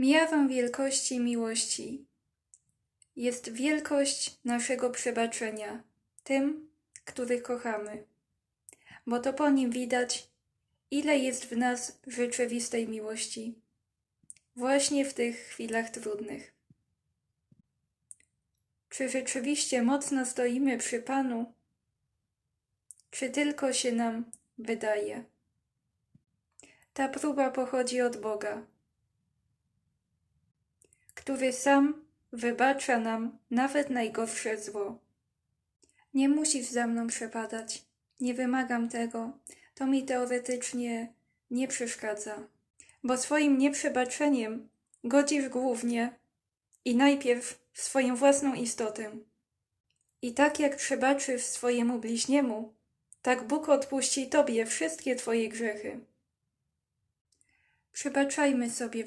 Miarą wielkości miłości jest wielkość naszego przebaczenia tym, których kochamy, bo to po nim widać, ile jest w nas rzeczywistej miłości, właśnie w tych chwilach trudnych. Czy rzeczywiście mocno stoimy przy Panu, czy tylko się nam wydaje? Ta próba pochodzi od Boga który sam wybacza nam nawet najgorsze zło. Nie musisz za mną przepadać. Nie wymagam tego. To mi teoretycznie nie przeszkadza. Bo swoim nieprzebaczeniem godzisz głównie i najpierw w swoją własną istotę. I tak jak przebaczysz swojemu bliźniemu, tak Bóg odpuści Tobie wszystkie Twoje grzechy. Przebaczajmy sobie